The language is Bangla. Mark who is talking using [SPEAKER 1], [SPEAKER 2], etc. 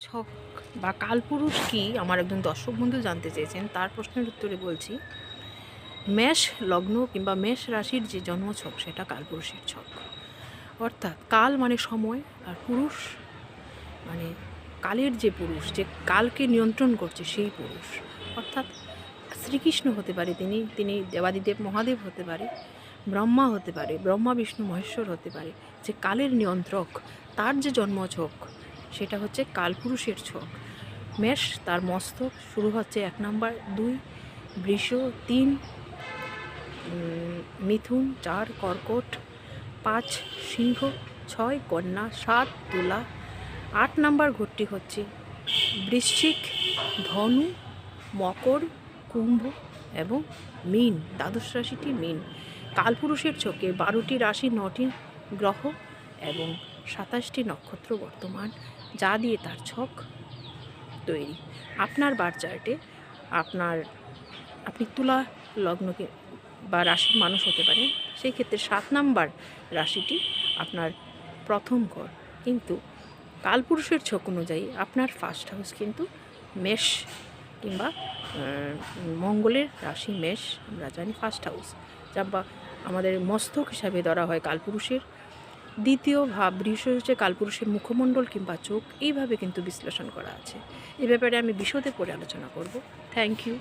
[SPEAKER 1] ছক বা কালপুরুষ কি? আমার একজন দর্শক বন্ধু জানতে চেয়েছেন। তার প্রশ্নের উত্তরে বলছি, মেষ লগ্ন কিংবা মেষ রাশির যে জন্মছক, সেটা কালপুরুষের ছক। অর্থাৎ কাল মানে সময় আর পুরুষ মানে কালের যে পুরুষ, যে কালকে নিয়ন্ত্রণ করছে সেই পুরুষ। অর্থাৎ শ্রীকৃষ্ণ হতে পারে তিনি তিনি দেবাদিদেব, মহাদেব হতে পারে, ব্রহ্মা হতে পারে, ব্রহ্মা, বিষ্ণু, মহেশ্বর হতে পারে। যে কালের নিয়ন্ত্রক, তার যে জন্মছক সেটা হচ্ছে কালপুরুষের ছক। মেষ, তার মস্তক শুরু হচ্ছে এক নাম্বার, দুই, বৃষ, তিন মিথুন, চার, কর্কট, পাঁচ, সিংহ, ছয়, কন্যা, সাত, তুলা। আট নাম্বার ঘরটি হচ্ছে বৃশ্চিক, ধনু, মকর, কুম্ভ এবং মীন, দ্বাদশ রাশিটি মীন। কালপুরুষের চোখে বারোটি রাশি নটি গ্রহ এবং সাতাশটি নক্ষত্র বর্তমান, যা দিয়ে তার ছক তৈরি। আপনার বার চার্টে আপনার, আপনি তুলা লগ্নকে বা রাশির মানুষ হতে পারেন। সেই ক্ষেত্রে সাত নাম্বার রাশিটি আপনার প্রথম ঘর। কিন্তু কালপুরুষের ছক অনুযায়ী আপনার ফার্স্ট হাউস কিন্তু মেষ কিংবা মঙ্গলের রাশি মেষ, আমরা জানি ফার্স্ট হাউস যা বা আমাদের মস্তক হিসাবে ধরা হয় কালপুরুষের। দ্বিতীয় ভাব বৃষ হচ্ছে কালপুরুষের মুখমণ্ডল কিংবা চোখ। এইভাবে কিন্তু বিশ্লেষণ করা আছে। এ ব্যাপারে আমি বিশদে পরে আলোচনা করব। Thank you